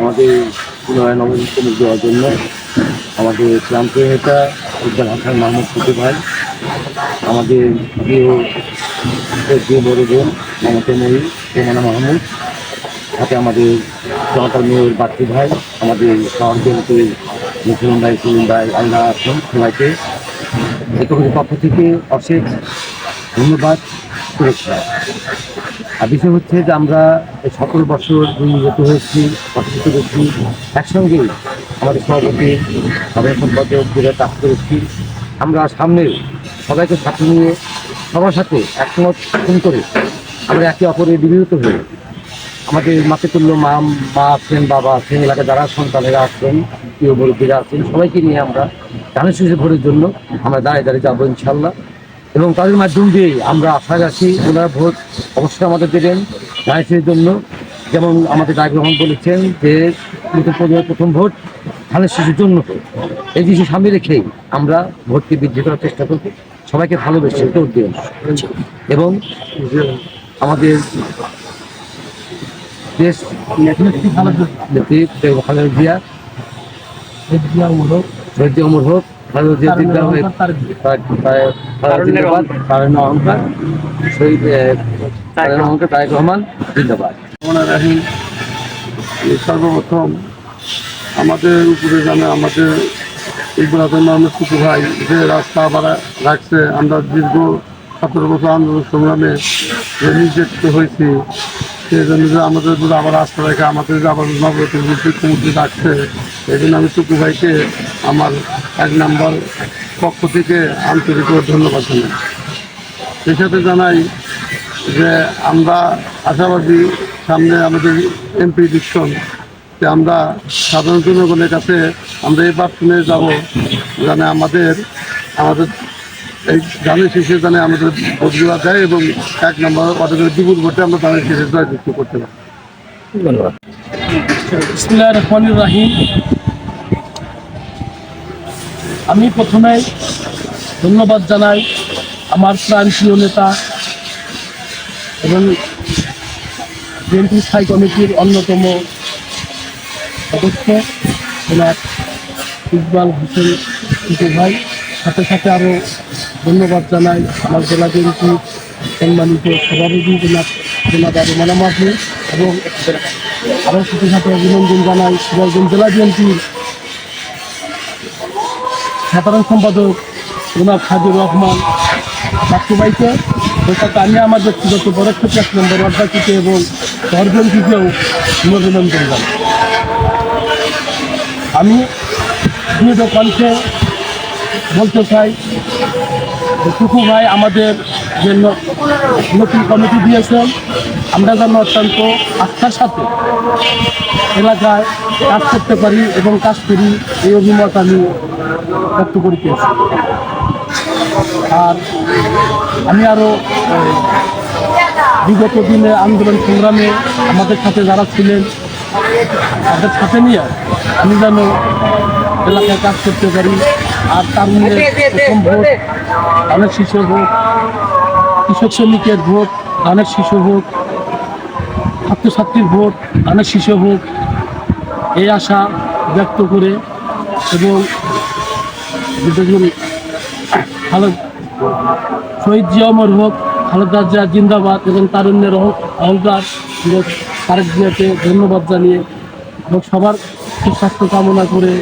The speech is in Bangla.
আমাদের পুনরায় নবীনতম দেওয়ার জন্য আমাদের ক্লান্ত নেতা উদ্যান হাসান মাহমুদ ফুটে ভাই, আমাদের প্রিয় বড় বোন মমতা ময়ূর রেমানা মাহমুদ, সাথে আমাদের জনতার মেয়র বাপ্পি ভাই, আমাদের শহর জনতের মুসলিম ভাই সুলিম ভাই, আল্লাহ আসলাম সবাইকে। একটুখানি পক্ষ থেকে অশেষ ধন্যবাদ শুভেচ্ছা আর বিষয় হচ্ছে যে আমরা সকল বছর নির্গত হয়েছি অসুস্থ করছি একসঙ্গে আমাদের সভাপতি সাধারণ সম্পাদক কাজ করেছি। আমরা সামনে সবাইকে সাথে নিয়ে সবার সাথে একমত করে আমরা একে অপরের বিরত হয়ে আমাদের তুল্য মা মা আছেন, বাবা আছেন এলাকায় যারা সন্তানেরা আছেন, প্রিয় মুরব্বীরা আছেন, সবাইকে নিয়ে আমরা ধানের শীষে ভোটের জন্য আমরা দাঁড়িয়ে দাঁড়িয়ে যাব ইনশাল্লাহ এবং তাদের মাধ্যম দিয়ে আমরা আশা রাখি ওনারা ভোট অবশ্যই আমাদের দেবেন ধানের জন্য। যেমন আমাদের ডাক রহমান বলেছেন যে নতুন প্রথম ভোট ধানের শিশুর জন্য এই জিনিস সামনে রেখেই আমরা ভোটকে বৃদ্ধি করার চেষ্টা করব। সবাইকে ভালোবেসে দেবেন এবং আমাদের দেশ খালেদা জিয়া শহীদ অমর হোক খালেদা জিয়া জিন্দাবাদ তার জিন্দাবাদ তারেন অহংকার। শহীদ তারেন অহংকার তারেক রহমান। জিন্দাবাদ। রাহিম সর্বপ্রথম আমাদের উপরে জানে আমাদের ইকবাল কুতু ভাই যে রাস্তা আবার রাখছে। আমরা দীর্ঘ সতেরো বছর আন্দোলন সংগ্রামে যে নির্যাতিত হয়েছি সেই জন্য যে আমাদের উপরে আবার রাস্তা রেখে আমাদের আবার নবরতের বিদ্যুৎ কমিটি এই জন্য আমি টুকু ভাইকে আমার এক নম্বর পক্ষ থেকে আন্তরিক ধন্যবাদ জানাই। সেই সাথে জানাই যে আমরা আশাবাদী সামনে আমাদের এমপি ইলেকশন, যে আমরা সাধারণ জনগণের কাছে আমরা এই প্রার্থনে যাব জানে আমাদের আমাদের এই ধানের শেষে জানে আমাদের ভোটগুলা দেয় এবং এক নম্বর অর্ডারের বিপুল ভোটে আমরা ধানের শেষে যুক্ত করতে পারি। ধন্যবাদ। রাহিম। আমি প্রথমে ধন্যবাদ জানাই আমার প্রাণপ্রিয় নেতা এবং বিএনপি স্থায়ী কমিটির অন্যতম সদস্য জনাব ইকবাল হোসেন ভাই। সাথে সাথে আরও ধন্যবাদ জানাই আমার জেলা বিএনপির সম্মানিত সভাপতি জনাব জনাব আবু মানা মাহমুদ এবং আরও সাথে সাথে অভিনন্দন জানাই সিরাজগঞ্জ জেলা বিএনপির সাধারণ সম্পাদক জনাব হাজির রহমান বাচ্চুভাইকে ওই সাথে আমি আমার ব্যক্তিগত পদক্ষেপ এক নম্বর অর্ধাকিতে এবং সরজনটিকেও অভিনন্দন জানাই। আমি দৃঢ় কণ্ঠে বলতে চাই টুকু ভাই আমাদের যে নতুন কমিটি দিয়েছেন আমরা যেন অত্যন্ত আস্থার সাথে এলাকায় কাজ করতে পারি এবং কাজ করি, এই অভিমত আমি ব্যক্ত করিতেছি আর আমি আরও বিগত দিনে আন্দোলন সংগ্রামে আমাদের সাথে যারা ছিলেন, তাদের সাথে নিয়ে আমি যেন এলাকায় কাজ করতে পারি। আর তার মধ্যে প্রথম ভোট ধানের শিশু হোক কৃষক শ্রমিকের ভোট ধানের শিশু হোক ছাত্রছাত্রীর ভোট ধানের শিশু হোক এই আশা ব্যক্ত করে এবং যেগুলো ভালো শহীদ জিয়া অমর হোক খালেদা জিয়া জিন্দাবাদ এবং তারুণ্যের অহ- অহংকার তারেক জিয়াকে ধন্যবাদ জানিয়ে এবং সবার সুস্বাস্থ্য কামনা করে